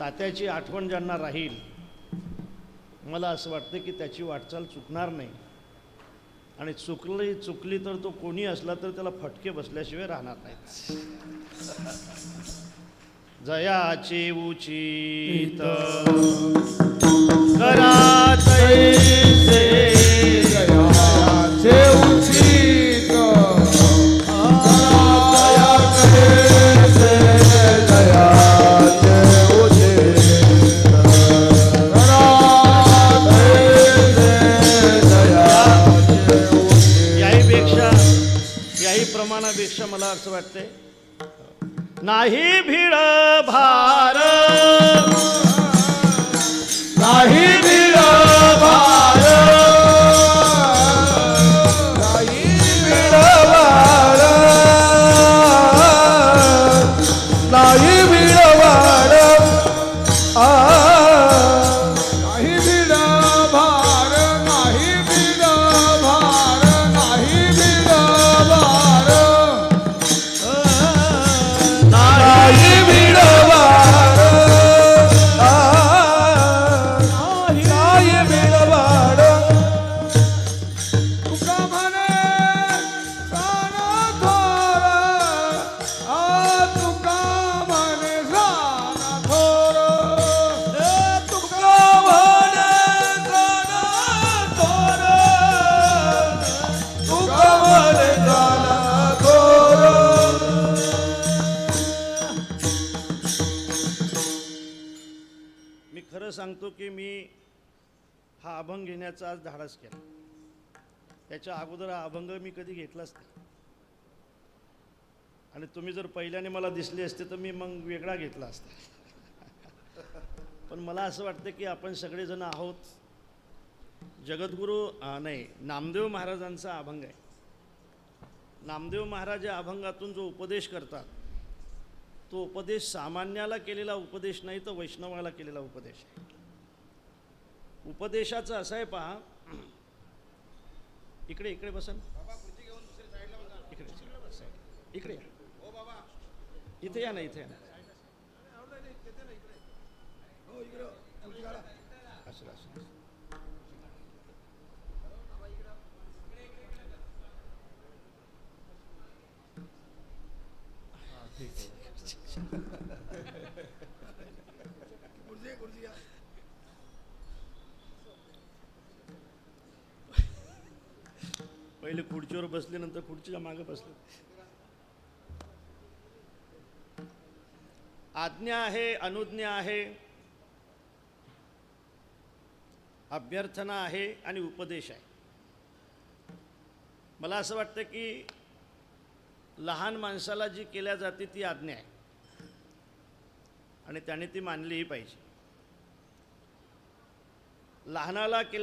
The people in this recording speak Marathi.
तात्याची आठवण ज्यांना राहील मला असं वाटतं की त्याची वाटचाल चुकणार नाही. आणि चुकली चुकली तर तो कोणी असला तर त्याला फटके बसल्याशिवाय राहणार नाही जयाचे उचित प्रमाणापेक्षा मला असं वाटतंय. नाही भिड भार. मी खरं सांगतो की मी हा अभंग घेण्याचा आज धाडस केला. त्याच्या अगोदर हा अभंग मी कधी घेतलाच नाही. आणि तुम्ही जर पहिल्याने मला दिसले असते तर मी मग वेगळा घेतला असता. पण मला असं वाटतं की आपण सगळेजण आहोत. जगद्गुरू नाही नामदेव महाराजांचा अभंग आहे. नामदेव महाराज या अभंगातून जो उपदेश करतात तो उपदेश सामान्याला केलेला उपदेश नाही तर वैष्णवाला केलेला उपदेश आहे. उपदेशाचं असं आहे पहा. इकडे इकडे बसन इकडे इकडे इथे या ना इथे या ना. असं असं. पहिले खुर्चीवर बसले नंतर खुर्चीच्या मागे बसले. आज्ञा आहे अनुज्ञा आहे अभ्यर्थना आहे आणि उपदेश आहे. मला असं वाटतं की लहान माणसाला जी केल्या जाते ती आज्ञा आहे. आणि त्याने ती मानलीही पाहिजे. लहानाला केल्या